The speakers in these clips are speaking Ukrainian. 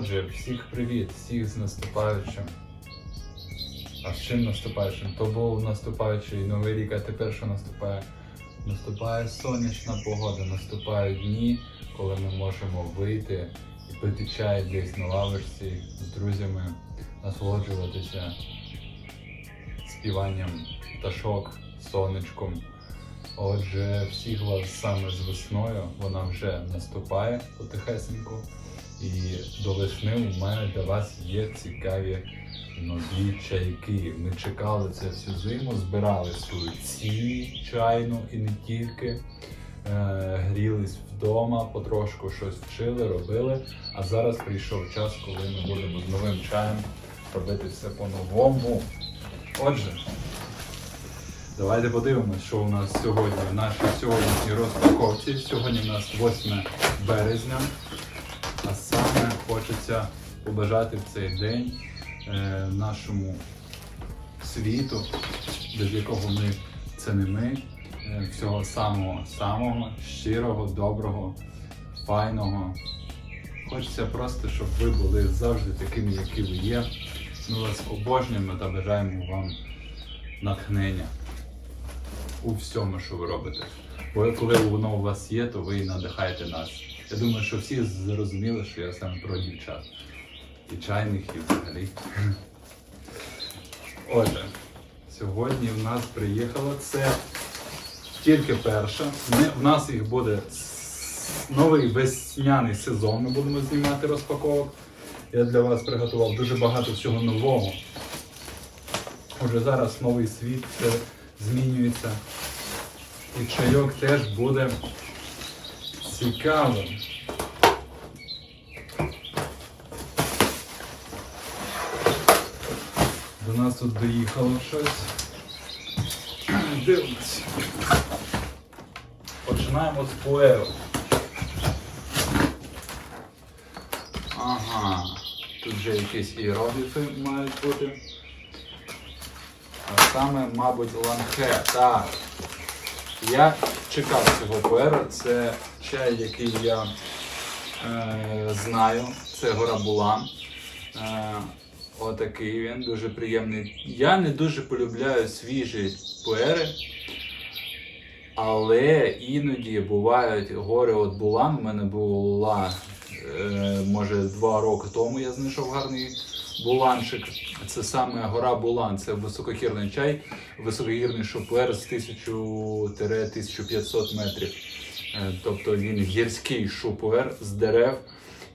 Отже, всіх привіт, всіх з наступаючим. А з чим наступаючим? То був наступаючий новий рік, а тепер що наступає? Наступає сонячна погода, наступають дні, коли ми можемо вийти і пити чай десь на лавочці з друзями, насолоджуватися співанням пташок, сонечком. Отже, всіх вас саме з весною, вона вже наступає потихесеньку. І до весни у мене для вас є цікаві нові чайки. Ми чекали це всю зиму, збирали свою цілі чайну і не тільки. Е, грілись вдома, потрошку щось вчили, робили. А зараз прийшов час, коли ми будемо з новим чаєм робити все по-новому. Отже, давайте подивимось, що у нас сьогодні в нашій сьогоднішній розпаковці. Сьогодні у нас 8 березня. А саме хочеться побажати в цей день е, нашому світу, без якого ми це не ми, е, всього самого самого, щирого, доброго, файного. Хочеться просто, щоб ви були завжди такими, які ви є. Ми вас обожнюємо та бажаємо вам натхнення у всьому, що ви робите. Бо коли воно у вас є, то ви надихаєте нас. Я думаю, що всі зрозуміли, що я саме про дівчат. І чайних, і взагалі. Отже, сьогодні в нас приїхало це тільки перша. Ми, в нас їх буде новий весняний сезон. Ми будемо знімати розпаковок. Я для вас приготував дуже багато всього нового. Отже, зараз новий світ змінюється. І чайок теж буде цікавим. До нас тут доїхало щось. Дивимось. Починаємо з пуеру. Ага. Тут вже якісь іерогліфи мають бути. А саме, мабуть, ланхе. Так. Я чекав цього пуера. Це чай, який я е, знаю. Це гора Булан. Е, отакий він, дуже приємний. Я не дуже полюбляю свіжі пуери. Але іноді бувають гори от Булан. У мене була, е, може, два роки тому я знайшов гарний буланчик. Це саме гора Булан, це високогірний чай, високогірний шопер з 1000-1500 метрів. Е, Тобто він гірський шупуер з дерев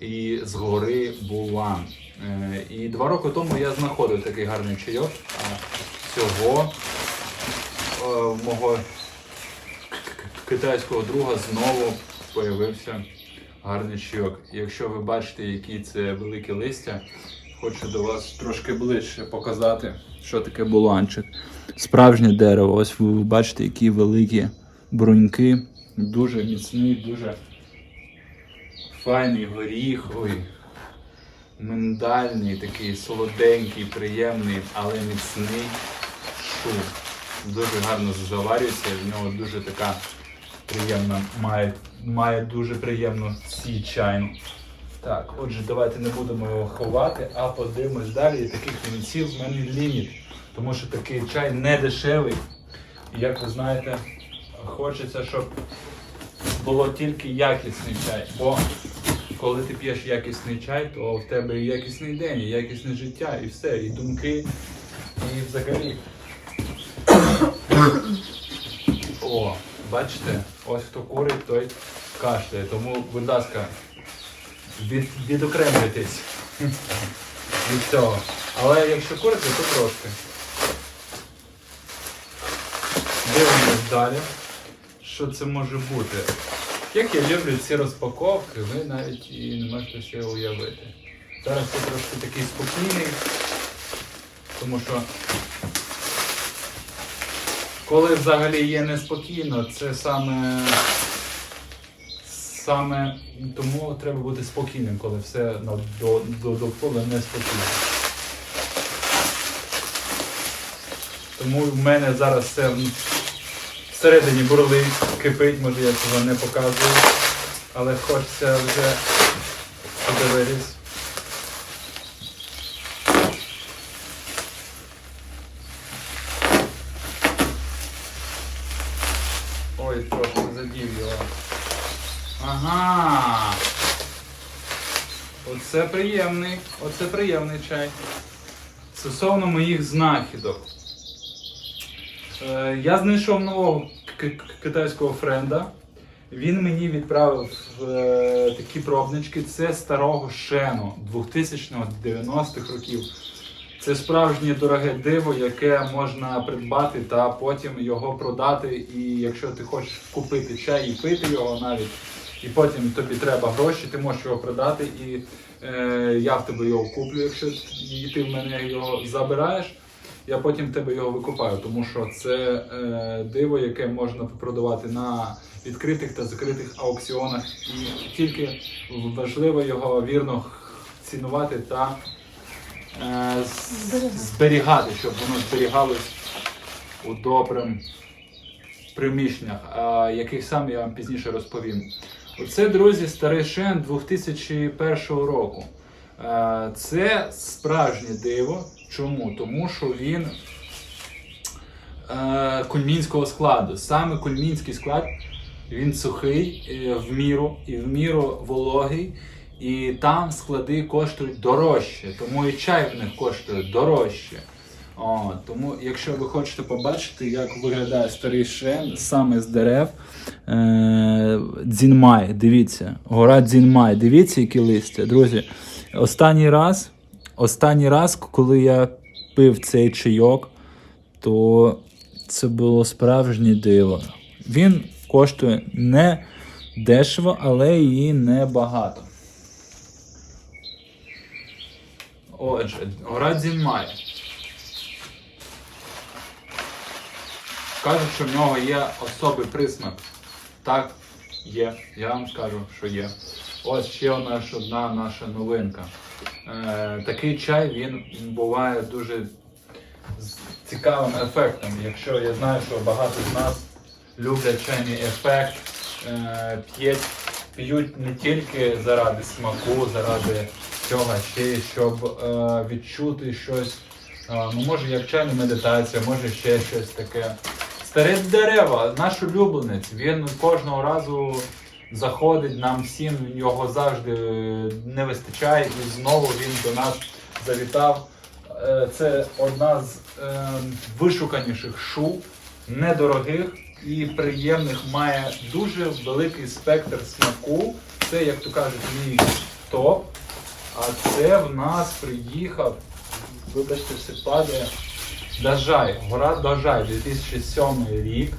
і з гори Булан. Е, І два роки тому я знаходив такий гарний чайок. А цього е, мого китайського друга знову появився гарний чайок. Якщо ви бачите, які це великі листя, хочу до вас трошки ближче показати, що таке буланчик. Справжнє дерево. Ось ви бачите, які великі бруньки. Дуже міцний, дуже файний горіх. Ой. Миндальний, такий солоденький, приємний, але міцний шум. Дуже гарно заварюється, в нього дуже така приємна, має, має дуже приємну сі чайну. Так, отже, давайте не будемо його ховати, а подивимось далі. І таких вінців в мене ліміт, тому що такий чай не дешевий. І як ви знаєте, хочеться, щоб було тільки якісний чай. Бо коли ти п'єш якісний чай, то в тебе і якісний день, і якісне життя, і все, і думки, і взагалі. О, бачите, ось хто курить, той кашляє. Тому, будь ласка, від, відокремлюйтесь від цього. Але якщо курите, то трошки. Дивимось далі. Що це може бути? Як я люблю ці розпаковки, ви навіть і не можете ще уявити. Зараз я трошки такий спокійний, тому що коли взагалі є неспокійно, це саме, саме тому треба бути спокійним, коли все до, до, довкола неспокійно. Тому в мене зараз все Всередині бурлить, кипить, може я цього не показую, але хочеться вже подивитись. Ой, трошки задів його. Ага. Оце приємний, оце приємний чай. Стосовно моїх знахідок. Е, я знайшов нового китайського френда. Він мені відправив е, такі пробнички. Це старого шену 2000-90-х років. Це справжнє дороге диво, яке можна придбати та потім його продати. І якщо ти хочеш купити чай і пити його навіть, і потім тобі треба гроші, ти можеш його продати, і е, я в тебе його куплю, якщо ти в мене його забираєш. Я потім тебе його викупаю, тому що це е, диво, яке можна продавати на відкритих та закритих аукціонах. І тільки важливо його вірно цінувати та е, зберігати, щоб воно зберігалось у добрим приміщеннях, а яких сам я вам пізніше розповім. Оце, друзі, старий шен 2001 року. Е, Це справжнє диво. Чому? Тому що він е, кульмінського складу. Саме кульмінський склад він сухий е, в міру і в міру вологий. І там склади коштують дорожче, тому і чай в них коштує дорожче. О, тому, якщо ви хочете побачити, як виглядає старий шен саме з дерев, е, Дзінмай, дивіться, гора Дзінмай, дивіться, які листя. Друзі, останній раз, останній раз, коли я пив цей чайок, то це було справжнє диво. Він коштує не дешево, але і не багато. Отже, гора Дзінмай. Кажуть, що в нього є особий присмак. Так, є. Я вам скажу, що є. Ось ще одна одна наша новинка. Е, такий чай він буває дуже з цікавим ефектом. Якщо я знаю, що багато з нас люблять чайний ефект, е, п'ють, п'ють не тільки заради смаку, заради цього, ще щоб е, відчути щось. е, ну, може, як чайна медитація, може ще щось таке. Старе дерева, наш улюбленець, він кожного разу заходить нам всім, його завжди не вистачає, і знову він до нас завітав. Е, Це одна з е, вишуканіших шу, недорогих і приємних, має дуже великий спектр смаку. Це, як то кажуть, мій топ. А це в нас приїхав, вибачте, все падає. Дажай, гора Дажай, 2007 рік.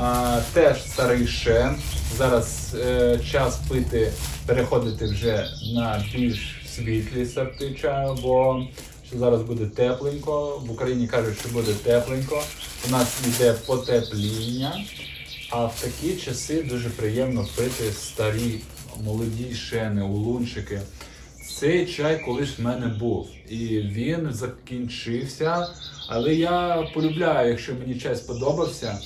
А, теж старий шен. Зараз е, час пити, переходити вже на більш світлі сорти чаю, бо що зараз буде тепленько. В Україні кажуть, що буде тепленько. У нас йде потепління. А в такі часи дуже приємно пити старі молоді шени, улунчики. Цей чай колись в мене був, і він закінчився. Але я полюбляю, якщо мені чай сподобався,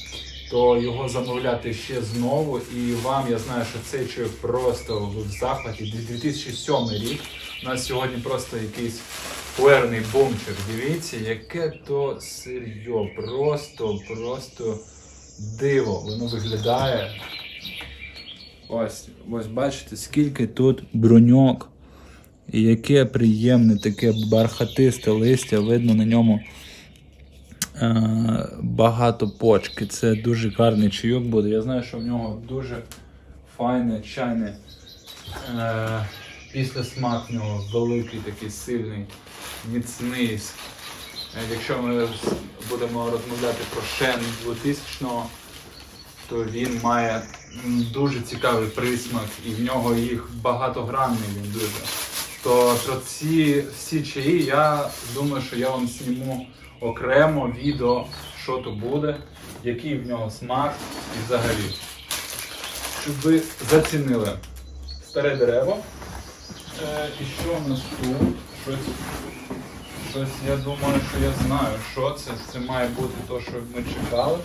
то його замовляти ще знову. І вам я знаю, що цей чай просто в захваті. 2007 рік. У нас сьогодні просто якийсь пуерний бомчик. Дивіться, яке то сир'йо. Просто, просто диво. Воно виглядає. Ось, ось бачите, скільки тут броньок. І яке приємне таке бархатисте листя, видно на ньому багато почки. Це дуже гарний чайок буде. Я знаю, що в нього дуже файне чайне е, після смак нього великий, такий сильний, міцний. Е, Якщо ми будемо розмовляти про Шен 2000-го, то він має дуже цікавий присмак, і в нього їх багатогранний він дуже. То про ці всі чаї я думаю, що я вам зніму окремо відео, що то буде, який в нього смак і взагалі. Щоб ви зацінили старе дерево. Е, і що у нас тут? Щось, щось я думаю, що я знаю, що це. Це має бути те, що ми чекали.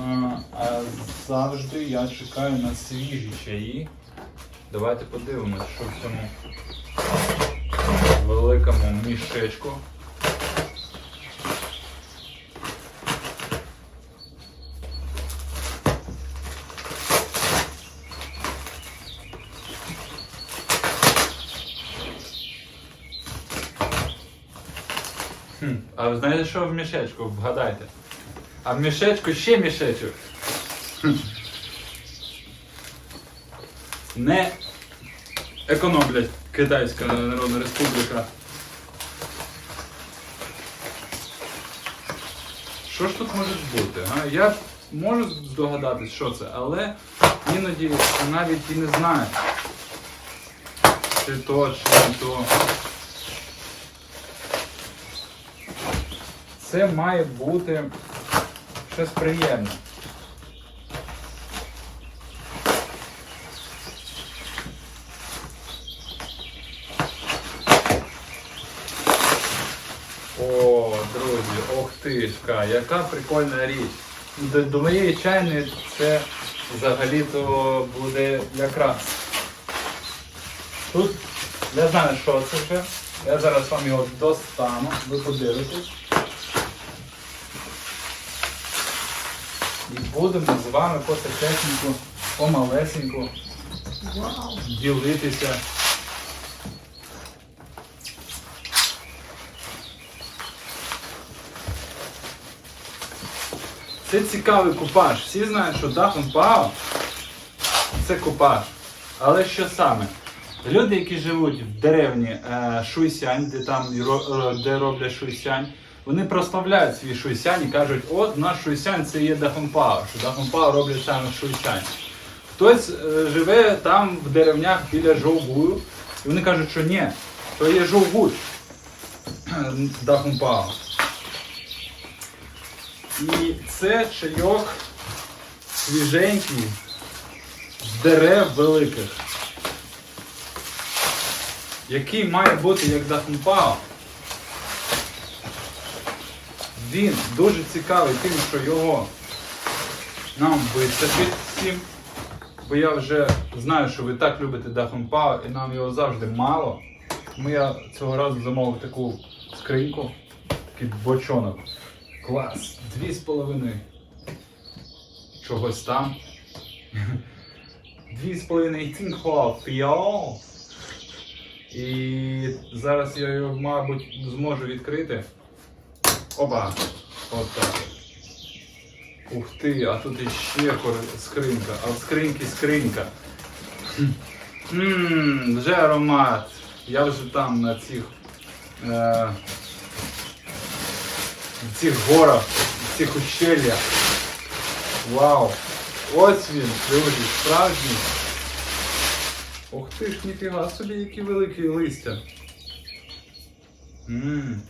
А, а завжди я чекаю на свіжі чаї. Давайте подивимось, що в цьому великому мішечку. А ви знаєте, що в мішечку? Вгадайте. А в мішечку ще мішечок. Не економлять Китайська Народна Республіка. Що ж тут може бути? А? Я можу здогадатись, що це, але іноді навіть і не знаю. Чи то, чи не то. Це має бути щось приємне. О, друзі, ох ти ж, яка прикольна річ. До, до моєї чайної це взагалі-то буде якраз. Тут я знаю, що це вже. Я зараз вам його достану, ви подивитесь. І будемо з вами потихесеньку, помалесеньку Вау! ділитися. Це цікавий купаж. Всі знають, що Дахун Пао це купаж. Але що саме? Люди, які живуть в деревні е, Шуйсянь, де там е, де роблять Шуйсянь, вони прославляють свій Шуйсянь і кажуть, от наш Шуйсянь це є Дахунпао, що Дахунпао роблять саме Шуйсянь. Хтось е, живе там в деревнях біля Жовгую, і вони кажуть, що ні, то є Жовгуй Дахунпао. І це чайок свіженький з дерев великих який має бути як Дахунпао. Він дуже цікавий тим, що його нам вистачить всім. Бо я вже знаю, що ви так любите Дахунпао і нам його завжди мало. Тому я цього разу замовив таку скриньку, такий бочонок. Клас! Дві з половиною чогось там. Дві з половиною тінхуа фіол. І зараз я його, мабуть, зможу відкрити. Опа! От так. Ух ти, а тут іще скринька, а в скриньці скринька. Ммм, вже аромат. Я вже там на цих. Е, в цих горах, в цих ущельях. Вау! Ось він, друзі, справжній. Ох ти ж, ніфіга собі, які великі листя. Ммм.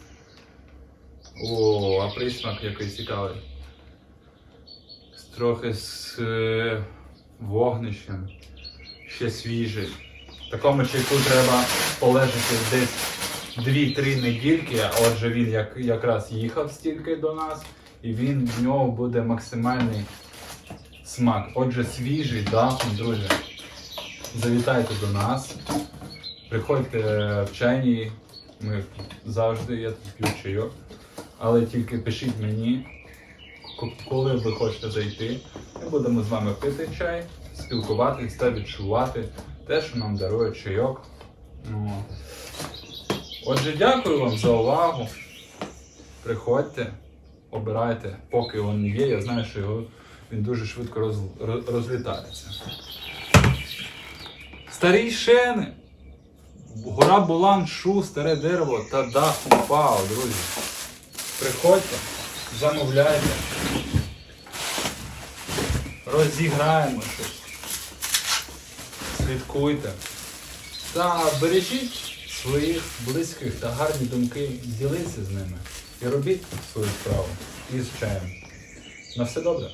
О, а присмак який цікавий. Трохи з е, вогнищем. Ще свіжий. Такому чайку треба полежати десь 2-3 недільки, а отже він як, якраз їхав стільки до нас, і він в нього буде максимальний смак. Отже, свіжий дахом, друзі. Завітайте до нас, приходьте в чайні, ми завжди, я тут п'ю чайок. Але тільки пишіть мені, коли ви хочете зайти. Ми будемо з вами пити чай, спілкуватись та відчувати те, що нам дарує чайок. Отже, дякую вам за увагу. Приходьте, обирайте, поки він є. Я знаю, що його, він дуже швидко роз, роз- розлітається. Старі шени. Гора Булан, Шу, старе дерево та дах Пао, друзі. Приходьте, замовляйте. Розіграємо щось. Слідкуйте. Та бережіть своїх близьких та гарні думки, діліться з ними і робіть свою справу із чаєм. На все добре.